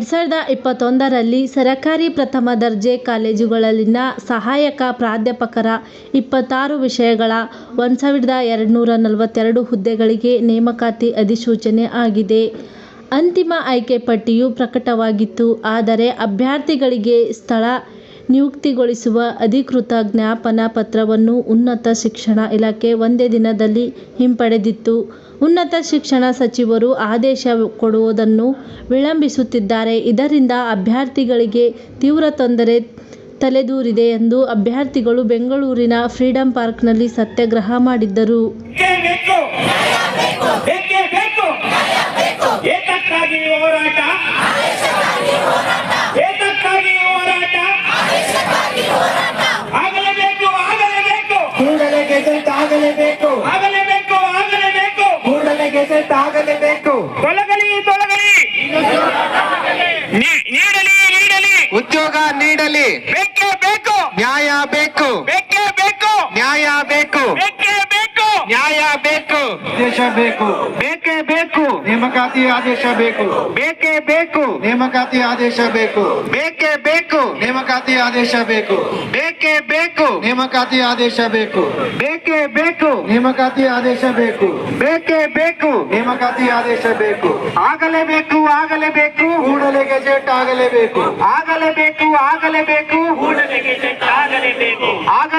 ಎರಡು ಸಾವಿರದ ಇಪ್ಪತ್ತೊಂದರಲ್ಲಿ ಸರಕಾರಿ ಪ್ರಥಮ ದರ್ಜೆ ಕಾಲೇಜುಗಳಲ್ಲಿನ ಸಹಾಯಕ ಪ್ರಾಧ್ಯಾಪಕರ ಇಪ್ಪತ್ತಾರು ವಿಷಯಗಳ ಒಂದು ಸಾವಿರದ ಎರಡುನೂರ ನಲವತ್ತೆರಡು ಹುದ್ದೆಗಳಿಗೆ ನೇಮಕಾತಿ ಅಧಿಸೂಚನೆ ಆಗಿದೆ. ಅಂತಿಮ ಆಯ್ಕೆ ಪಟ್ಟಿಯು ಪ್ರಕಟವಾಗಿತ್ತು. ಆದರೆ ಅಭ್ಯರ್ಥಿಗಳಿಗೆ ಸ್ಥಳ ನಿಯುಕ್ತಿಗೊಳಿಸುವ ಅಧಿಕೃತ ಜ್ಞಾಪನಾ ಪತ್ರವನ್ನು ಉನ್ನತ ಶಿಕ್ಷಣ ಇಲಾಖೆ ಒಂದೇ ದಿನದಲ್ಲಿ ಹಿಂಪಡೆದಿತ್ತು. ಉನ್ನತ ಶಿಕ್ಷಣ ಸಚಿವರು ಆದೇಶ ಕೊಡುವುದನ್ನು ವಿಳಂಬಿಸುತ್ತಿದ್ದಾರೆ. ಇದರಿಂದ ಅಭ್ಯರ್ಥಿಗಳಿಗೆ ತೀವ್ರ ತೊಂದರೆ ತಲೆದೂರಿದೆ ಎಂದು ಅಭ್ಯರ್ಥಿಗಳು ಬೆಂಗಳೂರಿನ ಫ್ರೀಡಂ ಪಾರ್ಕ್ನಲ್ಲಿ ಸತ್ಯಾಗ್ರಹ ಮಾಡಿದ್ದರು. ಗೆಜೆಟ್ ಆಗಲೇಬೇಕು. ಆಗಲೇಬೇಕು ಆಗಲೇಬೇಕು. ಕೂಡಲೇ ಗೆಜೆಟ್ ಆಗಲೇಬೇಕು. ತೊಲಗಲಿ ತೊಲಗಲಿ. ನೀಡಲಿ ನೀಡಲಿ. ಉದ್ಯೋಗ ನೀಡಲಿ. ಬೇಕೇ ಬೇಕು. ನ್ಯಾಯ ಬೇಕು. ಬೇಕೇ ಬೇಕು. ನ್ಯಾಯ ಬೇಕು. ಬೇಕೇ ಬೇಕು. ಆದೇಶ ಬೇಕು. ಬೇಕೇ ಬೇಕು. ನೇಮಕಾತಿ ಆದೇಶ ಬೇಕು. ಬೇಕೇ ಬೇಕು. ನೇಮಕಾತಿ ಆದೇಶ ಬೇಕು. ಬೇಕೇ ಬೇಕು. ನೇಮಕಾತಿ ಆದೇಶ ಬೇಕು. ಬೇಕೇ ಬೇಕು. ನೇಮಕಾತಿ ಆದೇಶ ಬೇಕು. ಬೇಕೇ ಬೇಕು. ನೇಮಕಾತಿ ಆದೇಶ ಬೇಕು. ಬೇಕೇ ಬೇಕು. ನೇಮಕಾತಿ ಆದೇಶ ಬೇಕು. ಆಗಲೇಬೇಕು ಆಗಲೇಬೇಕು ಕೂಡಲೇ ಗೆಜೆಟ್ ಆಗಲೇಬೇಕು ಆಗಲೇಬೇಕು ಆಗಲೇಬೇಕು ಕೂಡಲೇ ಗೆಜೆಟ್ ಆಗಲೇಬೇಕು ಆಗಲೇ